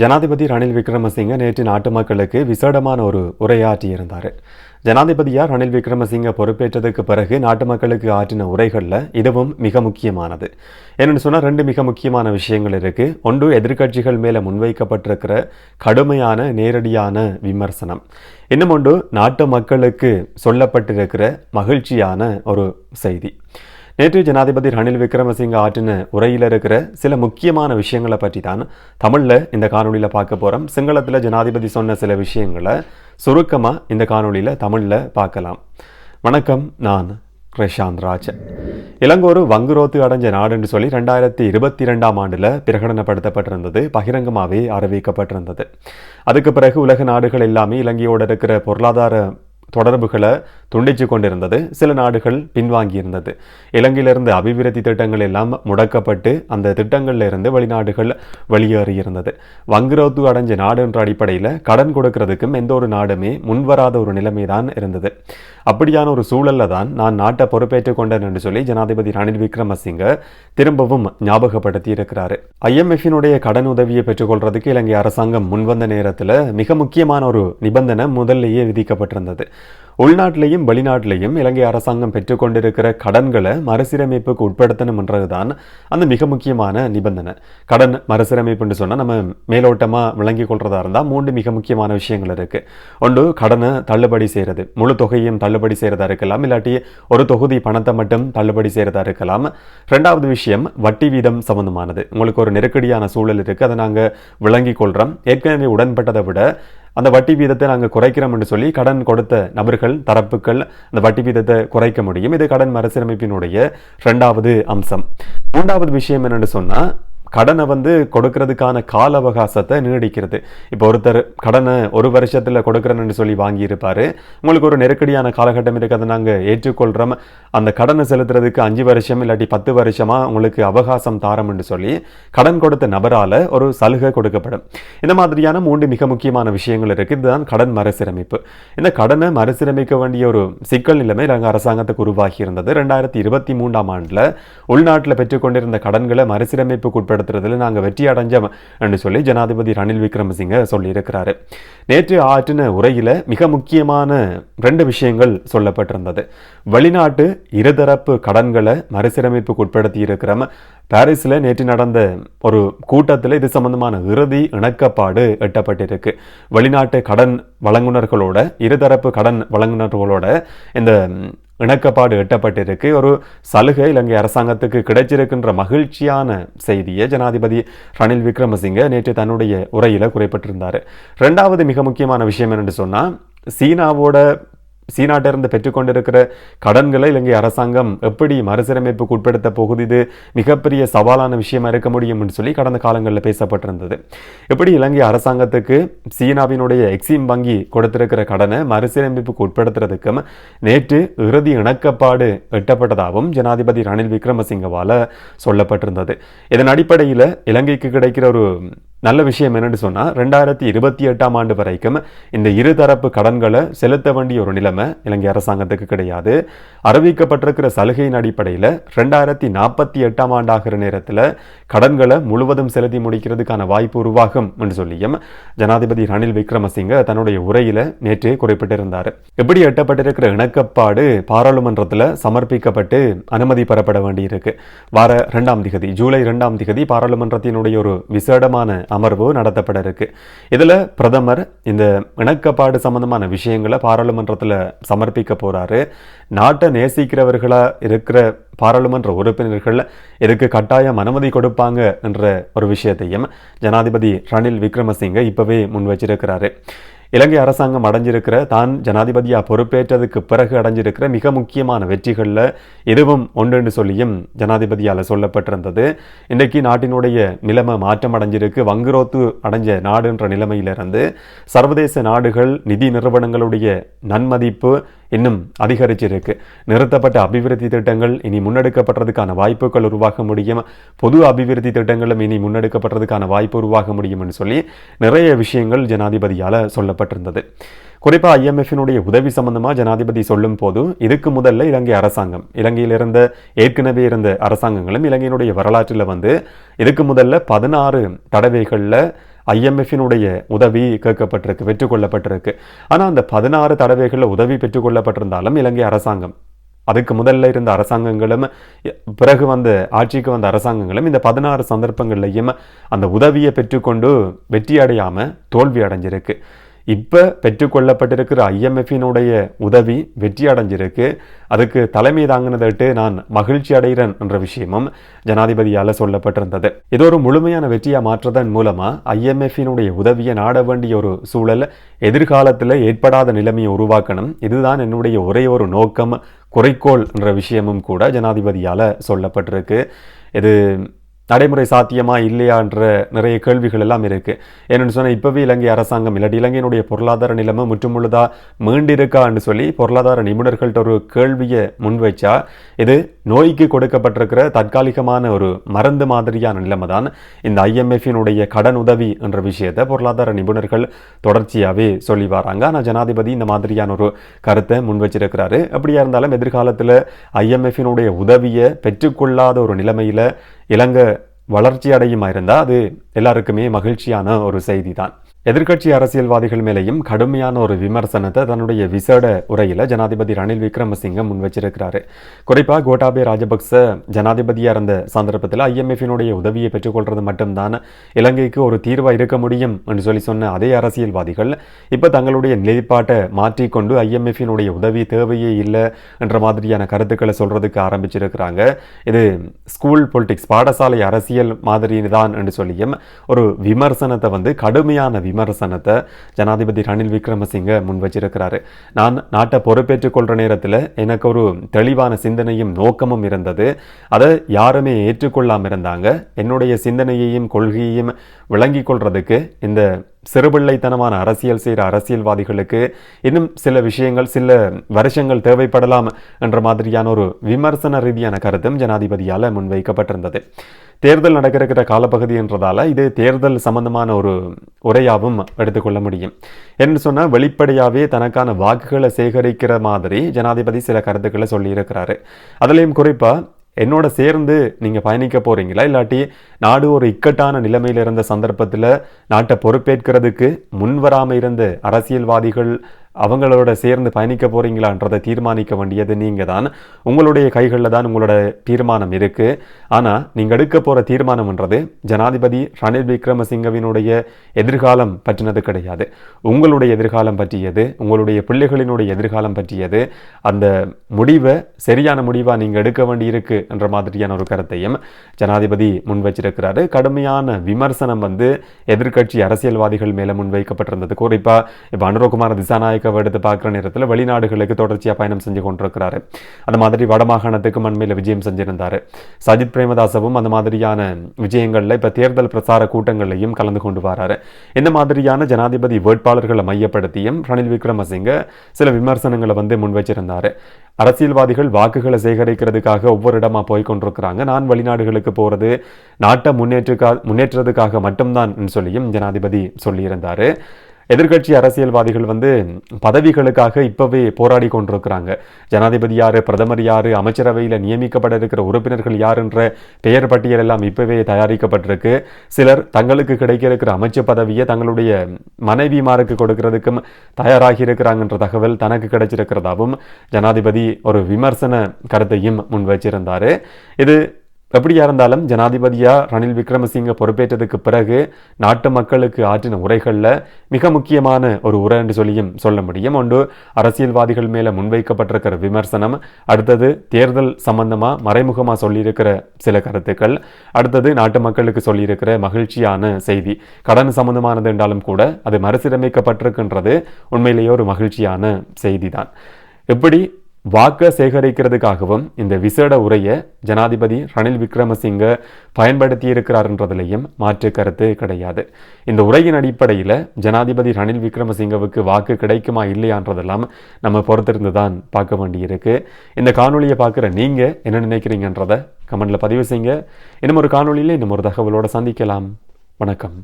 ஜனாதிபதி ரணில் விக்ரமசிங்க நேற்று நாட்டு மக்களுக்கு விசேடமான ஒரு உரையாற்றியிருந்தார். ஜனாதிபதியார் ரணில் விக்ரமசிங்க பொறுப்பேற்றதுக்கு பிறகு நாட்டு மக்களுக்கு ஆற்றின உரைகளில் இதுவும் மிக முக்கியமானது. என்னென்னு சொன்னால் ரெண்டு மிக முக்கியமான விஷயங்கள் இருக்குது ஒன்று எதிர்க்கட்சிகள் மேலே முன்வைக்கப்பட்டிருக்கிற கடுமையான நேரடியான விமர்சனம். இன்னும் ஒன்று நாட்டு மக்களுக்கு சொல்லப்பட்டிருக்கிற மகிழ்ச்சியான ஒரு செய்தி. நேற்று ஜனாதிபதி ரணில் விக்ரமசிங்க ஆற்றின உரையில் இருக்கிற சில முக்கியமான விஷயங்களை பற்றி தான் தமிழில் இந்த காணொலியில் பார்க்க போகிறோம் சிங்களத்தில் ஜனாதிபதி சொன்ன சில விஷயங்களை சுருக்கமாக இந்த காணொலியில் தமிழில் பார்க்கலாம். வணக்கம் நான் பிரசாந்த் ராஜ். இலங்கை ஒரு வங்குரோத்து அடைஞ்ச நாடுன்னு சொல்லி ரெண்டாயிரத்தி இருபத்தி ரெண்டாம் ஆண்டில் பிரகடனப்படுத்தப்பட்டிருந்தது பகிரங்கமாகவே அறிவிக்கப்பட்டிருந்தது. அதுக்கு பிறகு உலக நாடுகள் எல்லாமே இலங்கையோடு இருக்கிற பொருளாதார தொடர்புகளை துண்டிச்சு கொண்டிருந்தது. சில நாடுகள் பின்வாங்கியிருந்தது. இலங்கையிலிருந்து அபிவிருத்தி திட்டங்கள் எல்லாம் முடக்கப்பட்டு அந்த திட்டங்களில் இருந்து வெளிநாடுகள் வெளியேறியிருந்தது. வங்குரோத்து அடைஞ்ச நாடு என்ற அடிப்படையில் கடன் கொடுக்கறதுக்கும் எந்த ஒரு நாடுமே முன்வராத ஒரு நிலைமை தான் இருந்தது. அப்படியான ஒரு சூழல்ல தான் நான் நாட்டை பொறுப்பேற்றுக் கொண்டேன் என்று சொல்லி ஜனாதிபதி ரணில் விக்ரமசிங்க திரும்பவும் ஞாபகப்படுத்தி இருக்கிறாரு. ஐஎம்எஃபினுடைய கடன் உதவியை பெற்றுக்கொள்றதுக்கு இலங்கை அரசாங்கம் முன்வந்த நேரத்தில் மிக முக்கியமான ஒரு நிபந்தனை முதல்லையே விதிக்கப்பட்டிருந்தது. உள்நாட்டிலையும் வெளிநாட்டிலையும் இலங்கை அரசாங்கம் பெற்றுக்கொண்டிருக்கிற கடன்களை மறுசீரமைப்புக்கு உட்படுத்தணும் என்றதுதான் அந்த மிக முக்கியமான நிபந்தனை. கடன் மறுசீரமைப்புன்னு சொன்னால் நம்ம மேலோட்டமாக விளங்கி கொள்றதா இருந்தால் மூன்று மிக முக்கியமான விஷயங்கள் இருக்கு. ஒன்று கடனை தள்ளுபடி செய்கிறது முழு தொகையும் தள்ளுபடி செய்கிறதா இருக்கலாம் இல்லாட்டி ஒரு தொகுதி பணத்தை மட்டும் தள்ளுபடி செய்கிறதா இருக்கலாம். ரெண்டாவது விஷயம் வட்டி வீதம் சம்பந்தமானது. உங்களுக்கு ஒரு நெருக்கடியான சூழல் இருக்குது அதை நாங்கள் விளங்கி கொள்கிறோம் ஏற்கனவே உடன்பட்டதை விட அந்த வட்டி வீதத்தை நாங்கள் குறைக்கிறோம் என்று சொல்லி கடன் கொடுத்த நபர்கள் தரப்புகள் அந்த வட்டி வீதத்தை குறைக்க முடியும். இது கடன் மறுசீரமைப்பினுடைய ரெண்டாவது அம்சம். மூன்றாவது விஷயம் என்னன்னு சொன்னால் கடனை வந்து கொடுக்கறதுக்கான கால அவகாசத்தை நீடிக்கிறது. இப்போ ஒருத்தர் கடனை ஒரு வருஷத்தில் கொடுக்குறேன்னு சொல்லி வாங்கியிருப்பார். உங்களுக்கு ஒரு நெருக்கடியான காலகட்டம் இருக்கிறத நாங்கள் ஏற்றுக்கொள்கிறோம் அந்த கடனை செலுத்துறதுக்கு அஞ்சு வருஷம் இல்லாட்டி பத்து வருஷமா உங்களுக்கு அவகாசம் தாரம்னு சொல்லி கடன் கொடுத்த நபரால் ஒரு சலுகை கொடுக்கப்படும். இந்த மாதிரியான மூன்று மிக முக்கியமான விஷயங்கள் இருக்கு. இதுதான் கடன் மறுசீரமைப்பு. இந்த கடனை மறுசீரமைக்க வேண்டிய ஒரு சிக்கல் நிலைமை நாங்கள் அரசாங்கத்துக்கு உருவாகி இருந்தது. ரெண்டாயிரத்தி இருபத்தி மூன்றாம் ஆண்டில் உள்நாட்டில் பெற்றுக்கொண்டிருந்த கடன்களை மறுசீரமைப்புக்கு உட்படுத்த செயல்படுத்துறதுல நாங்கள் வெற்றி அடைஞ்சோம் என்று சொல்லி ஜனாதிபதி ரணில் விக்ரமசிங்க சொல்லியிருக்கிறாரு. நேற்று ஆற்றின உரையில மிக முக்கியமான ரெண்டு விஷயங்கள் சொல்லப்பட்டிருந்தது. வெளிநாட்டு இருதரப்பு கடன்களை மறுசீரமைப்புக்கு உட்படுத்தி இருக்கிறோம் பாரிஸில் நேற்று நடந்த ஒரு கூட்டத்தில் இது சம்பந்தமான இறுதி இணக்கப்பாடு எட்டப்பட்டிருக்கு. வெளிநாட்டு கடன் வழங்குனர்களோட இருதரப்பு கடன் வழங்குனர்களோட இந்த இணக்கப்பாடு எட்டப்பட்டிருக்கு. ஒரு சலுகை இலங்கை அரசாங்கத்துக்கு கிடைச்சிருக்கின்ற மகிழ்ச்சியான செய்தியை ஜனாதிபதி ரணில் விக்ரமசிங்க நேற்று தன்னுடைய உரையில் குறிப்பிட்டிருந்தார். ரெண்டாவது மிக முக்கியமான விஷயம் என்னென்னு சொன்னால் சீனாவோட சீனாட்டிலிருந்து பெற்றுக்கொண்டிருக்கிற கடன்களை இலங்கை அரசாங்கம் எப்படி மறுசீரமைப்புக்கு உட்படுத்த போகுது? இது மிகப்பெரிய சவாலான விஷயமா இருக்க முடியும்னு சொல்லி கடந்த காலங்களில் பேசப்பட்டிருந்தது. எப்படி இலங்கை அரசாங்கத்துக்கு சீனாவினுடைய எக்ஸிம் வங்கி கொடுத்திருக்கிற கடனை மறுசீரமைப்புக்கு உட்படுத்துறதுக்கும் நேற்று இறுதி இணக்கப்பாடு எட்டப்பட்டதாகவும் ஜனாதிபதி ரணில் விக்ரமசிங்கவால சொல்லப்பட்டிருந்தது. இதன் அடிப்படையில் இலங்கைக்கு கிடைக்கிற ஒரு நல்ல விஷயம் என்னென்னு சொன்னால் ரெண்டாயிரத்தி இருபத்தி எட்டாம் ஆண்டு வரைக்கும் இந்த இருதரப்பு கடன்களை செலுத்த வேண்டிய ஒரு நிலைமை இலங்கை அரசாங்கத்துக்கு கிடையாது. அறிவிக்கப்பட்டிருக்கிற சலுகையின் அடிப்படையில் ரெண்டாயிரத்தி நாற்பத்தி எட்டாம் ஆண்டாகிற நேரத்தில் கடன்களை முழுவதும் செலுத்தி முடிக்கிறதுக்கான வாய்ப்பு உருவாகும் என்று சொல்லியும் ஜனாதிபதி ரணில் விக்ரமசிங்க தன்னுடைய உரையில் நேற்று குறிப்பிட்டிருந்தார். எப்படி எட்டப்பட்டிருக்கிற இணக்கப்பாடு பாராளுமன்றத்தில் சமர்ப்பிக்கப்பட்டு அனுமதி பெறப்பட வேண்டியிருக்கு. வார இரண்டாம் திகதி ஜூலை இரண்டாம் திகதி பாராளுமன்றத்தினுடைய ஒரு விசேடமான அமர்வு நடத்தப்பட இருக்கு இதில் பிரதமர் இந்த இணக்கப்பாடு சம்பந்தமான விஷயங்களை பாராளுமன்றத்தில் சமர்ப்பிக்க போறாரு. நாட்டை நேசிக்கிறவர்களாக இருக்கிற பாராளுமன்ற உறுப்பினர்கள் இதுக்கு கட்டாயம் அனுமதி கொடுப்பாங்க என்ற ஒரு விஷயத்தையும் ஜனாதிபதி ரணில் விக்ரமசிங்க இப்போவே முன் வச்சிருக்கிறாரு இலங்கை அரசாங்கம் அடைஞ்சிருக்கிற தான் ஜனாதிபதியா பொறுப்பேற்றதுக்கு பிறகு அடைஞ்சிருக்கிற மிக முக்கியமான வெற்றிகளில் இதுவும் ஒன்றுன்னு சொல்லியும் ஜனாதிபதியால் சொல்லப்பட்டிருந்தது. இன்றைக்கு நாட்டினுடைய நிலைமை மாற்றம் அடைஞ்சிருக்கு. வங்குரோத்து அடைஞ்ச நாடுன்ற நிலைமையிலிருந்து சர்வதேச நாடுகள் நிதி நிறுவனங்களுடைய நன்மதிப்பு இன்னும் அதிகரிச்சிருக்கு. நிறுத்தப்பட்ட அபிவிருத்தி திட்டங்கள் இனி முன்னெடுக்கப்படுறதுக்கான வாய்ப்புகள் உருவாக முடியும். பொது அபிவிருத்தி திட்டங்களும் இனி முன்னெடுக்கப்படுறதுக்கான வாய்ப்பு உருவாக முடியும்னு சொல்லி நிறைய விஷயங்கள் ஜனாதிபதியால் சொல்லப்பட்டிருந்தது. குறிப்பாக ஐஎம்எஃபினுடைய உதவி சம்பந்தமாக ஜனாதிபதி சொல்லும் போது இதுக்கு முதல்ல இலங்கை அரசாங்கம் இலங்கையில் இருந்த ஏற்கனவே இருந்த அரசாங்கங்களும் இலங்கையினுடைய வரலாற்றில் வந்து இதுக்கு முதல்ல பதினாறு தடவைகளில் ஐஎம்எஃபினுடைய உதவி கேட்கப்பட்டிருக்கு பெற்றுக்கொள்ளப்பட்டிருக்கு. ஆனால் அந்த பதினாறு தடவைகளில் உதவி பெற்றுக்கொள்ளப்பட்டிருந்தாலும் இலங்கை அரசாங்கம் அதுக்கு முதல்ல இருந்த அரசாங்கங்களும் பிறகு வந்த ஆட்சிக்கு வந்த அரசாங்கங்களும் இந்த பதினாறு சந்தர்ப்பங்கள்லையும் அந்த உதவியை பெற்றுக்கொண்டு வெற்றி அடையாமல் தோல்வி அடைஞ்சிருக்கு இப்போ பெற்றுக்கொள்ளப்பட்டிருக்கிற ஐஎம்எஃபினுடைய உதவி வெற்றி அடைஞ்சிருக்கு. அதுக்கு தலைமை தாங்கினதட்டு நான் மகிழ்ச்சி அடைகிறேன் என்ற விஷயமும் ஜனாதிபதியால் சொல்லப்பட்டிருந்தது. இது ஒரு முழுமையான வெற்றியாக மாற்றதன் மூலமாக ஐஎம்எஃபினுடைய உதவியை நாட வேண்டிய ஒரு சூழல் எதிர்காலத்தில் ஏற்படாத நிலைமையை உருவாக்கணும். இதுதான் என்னுடைய ஒரே ஒரு நோக்கம் குறைக்கோள் என்ற விஷயமும் கூட ஜனாதிபதியால் சொல்லப்பட்டிருக்கு. இது நடைமுறை சாத்தியமா இல்லையான்ற நிறைய கேள்விகள் எல்லாம் இருக்கு. என்னென்னு சொன்னால் இப்போவே இலங்கை அரசாங்கம் இல்லாட்டி இலங்கையினுடைய பொருளாதார நிலைமை முற்றுமுழுதா மீண்டிருக்கான்னு சொல்லி பொருளாதார நிபுணர்கள்ட்ட ஒரு கேள்வியை முன்வைச்சா இது நோய்க்கு கொடுக்கப்பட்டிருக்கிற தற்காலிகமான ஒரு மருந்து மாதிரியான நிலைமை தான். இந்த ஐஎம்எஃபினுடைய கடன் உதவி என்ற விஷயத்தை பொருளாதார நிபுணர்கள் தொடர்ச்சியாகவே சொல்லி வராங்க. ஆனால் ஜனாதிபதி இந்த மாதிரியான ஒரு கருத்தை முன்வச்சிருக்கிறாரு அப்படியா இருந்தாலும் எதிர்காலத்தில் ஐஎம்எஃபினுடைய உதவியை பெற்றுக்கொள்ளாத ஒரு நிலைமையில் இலங்கை வளர்ச்சி அடையுமா இருந்தால் அது எல்லாருக்குமே மகிழ்ச்சியான ஒரு செய்தி தான் எதிர்க்கட்சி அரசியல்வாதிகள் மேலேயும் கடுமையான ஒரு விமர்சனத்தை தன்னுடைய விசேட உரையில் ஜனாதிபதி ரணில் விக்ரமசிங்க முன் வச்சிருக்கிறாரு குறிப்பாக கோட்டாபே ராஜபக்ச ஜனாதிபதியாக இருந்த சந்தர்ப்பத்தில் ஐஎம்எஃபினுடைய உதவியை பெற்றுக்கொள்றது மட்டும்தான் இலங்கைக்கு ஒரு தீர்வாக இருக்க முடியும் என்று சொல்லி சொன்ன அதே அரசியல்வாதிகள் இப்போ தங்களுடைய நிலைப்பாட்டை மாற்றிக்கொண்டு ஐஎம்எஃபினுடைய உதவி தேவையே இல்லை என்ற மாதிரியான கருத்துக்களை சொல்றதுக்கு ஆரம்பிச்சிருக்கிறாங்க. இது ஸ்கூல் பொலிட்டிக்ஸ் பாடசாலை அரசியல் மாதிரி தான் என்று சொல்லியும் ஒரு விமர்சனத்தை வந்து கடுமையான விமர்சனத்தை ஜனாதிபதி ரணில் விக்ரமசிங்க முன் வச்சிருக்கிறாரு நான் நாட்டை பொறுப்பேற்றுக் கொள்ற நேரத்தில் எனக்கு ஒரு தெளிவான சிந்தனையும் நோக்கமும் இருந்தது. அதை யாருமே ஏற்றுக்கொள்ளாமல் இருந்தாங்க. என்னுடைய சிந்தனையையும் கொள்கையையும் விளங்கி கொள்றதுக்கு இந்த சிறுபிள்ளைத்தனமான அரசியல் செய்கிற அரசியல்வாதிகளுக்கு இன்னும் சில விஷயங்கள் சில வருஷங்கள் தேவைப்படலாம் என்ற மாதிரியான ஒரு விமர்சன ரீதியான கருத்தும் ஜனாதிபதியால் முன்வைக்கப்பட்டிருந்தது. தேர்தல் நடக்கிற காலப்பகுதி என்றதால் இது தேர்தல் சம்பந்தமான ஒரு உரையாகவும் எடுத்துக்கொள்ள முடியும். என்று சொன்னால் வெளிப்படையாகவே தனக்கான வாக்குகளை சேகரிக்கிற மாதிரி ஜனாதிபதி சில கருத்துக்களை சொல்லியிருக்கிறாரு. அதுலேயும் குறிப்பாக என்னோட சேர்ந்து நீங்கள் பயணிக்க போகிறீங்களா இல்லாட்டி நாடு ஒரு இக்கட்டான நிலைமையில் இருந்த சந்தர்ப்பத்தில் நாட்டை பொறுப்பேற்கிறதுக்கு முன்வராமல் இருந்த அரசியல்வாதிகள் அவங்களோட சேர்ந்து பயணிக்க போறீங்களான்றதை தீர்மானிக்க வேண்டியது நீங்கள் தான் உங்களுடைய கைகளில் தான் உங்களோட தீர்மானம் இருக்கு. ஆனால் நீங்கள் எடுக்க போகிற தீர்மானம்ன்றது ஜனாதிபதி ரணில் விக்ரமசிங்கவினுடைய எதிர்காலம் பற்றினது கிடையாது. உங்களுடைய எதிர்காலம் பற்றியது உங்களுடைய பிள்ளைகளினுடைய எதிர்காலம் பற்றியது அந்த முடிவை சரியான முடிவாக நீங்கள் எடுக்க வேண்டியிருக்கு என்ற மாதிரியான ஒரு கருத்தையும் ஜனாதிபதி முன் வச்சிருக்கிறாரு கடுமையான விமர்சனம் வந்து எதிர்க்கட்சி அரசியல்வாதிகள் மேலே முன்வைக்கப்பட்டிருந்தது. குறிப்பாக இப்போ அனுரகுமார் திசாநாயக் அமெரிக்காவை எடுத்து பார்க்குற நேரத்தில் வெளிநாடுகளுக்கு தொடர்ச்சியாக பயணம் செஞ்சு கொண்டிருக்கிறாரு. அந்த மாதிரி வடமாகாணத்துக்கு அண்மையில் விஜயம் செஞ்சிருந்தார். சஜித் பிரேமதாசவும் அந்த மாதிரியான விஜயங்களில் இப்போ தேர்தல் பிரசார கூட்டங்களையும் கலந்து கொண்டு வராரு. இந்த மாதிரியான ஜனாதிபதி வேட்பாளர்களை மையப்படுத்தியும் ரணில் விக்ரமசிங்க சில விமர்சனங்களை வந்து முன்வச்சிருந்தார் அரசியல்வாதிகள் வாக்குகளை சேகரிக்கிறதுக்காக ஒவ்வொரு இடமா போய் கொண்டிருக்கிறாங்க. நான் வெளிநாடுகளுக்கு போறது நாட்டை முன்னேற்றுக்கா முன்னேற்றதுக்காக மட்டும்தான் சொல்லியும் ஜனாதிபதி சொல்லியிருந்தாரு. எதிர்கட்சி அரசியல்வாதிகள் வந்து பதவிகளுக்காக இப்போவே போராடி கொண்டிருக்கிறாங்க. ஜனாதிபதி யார் பிரதமர் யார் அமைச்சரவையில் நியமிக்கப்பட இருக்கிற உறுப்பினர்கள் யாருன்ற பெயர் பட்டியல் எல்லாம் இப்போவே தயாரிக்கப்பட்டிருக்கு. சிலர் தங்களுக்கு கிடைக்க இருக்கிற அமைச்சர் பதவியை தங்களுடைய மனைவிமாருக்கு கொடுக்கிறதுக்கும் தயாராகி இருக்கிறாங்கன்ற தகவல் தனக்கு கிடைச்சிருக்கிறதாவும் ஜனாதிபதி ஒரு விமர்சன கருத்தையும் முன்வச்சிருந்தார் இது எப்படியா இருந்தாலும் ஜனாதிபதியாக ரணில் விக்ரமசிங்க பொறுப்பேற்றதுக்கு பிறகு நாட்டு மக்களுக்கு ஆற்றின உரைகளில் மிக முக்கியமான ஒரு உரை என்று சொல்லியும் சொல்ல முடியும். ஒன்று அரசியல்வாதிகள் மேலே முன்வைக்கப்பட்டிருக்கிற விமர்சனம். அடுத்தது தேர்தல் சம்பந்தமாக மறைமுகமாக சொல்லியிருக்கிற சில கருத்துக்கள். அடுத்தது நாட்டு மக்களுக்கு சொல்லியிருக்கிற மகிழ்ச்சியான செய்தி. கடன் சம்பந்தமானது என்றாலும் கூட அது மறுசீரமைக்கப்பட்டிருக்கின்றது. உண்மையிலேயே ஒரு மகிழ்ச்சியான செய்தி தான் எப்படி வாக்க சேகரிக்கிறதுக்காகவும் இந்த விசேட உரையை ஜனாதிபதி ரணில் விக்ரமசிங்க பயன்படுத்தியிருக்கிறார்ன்றதுலையும் மாற்று கருத்து கிடையாது. இந்த உரையின் அடிப்படையில் ஜனாதிபதி ரணில் விக்ரமசிங்கவுக்கு வாக்கு கிடைக்குமா இல்லையான்றதெல்லாம் நம்ம பொறுத்திருந்து தான் பார்க்க வேண்டியிருக்கு. இந்த காணொலியை பார்க்குற நீங்கள் என்ன நினைக்கிறீங்கன்றதை கமெண்டில் பதிவு செய்யுங்க. இன்னும் ஒரு காணொலியில் இன்னும் ஒரு தகவலோடு சந்திக்கலாம். வணக்கம்.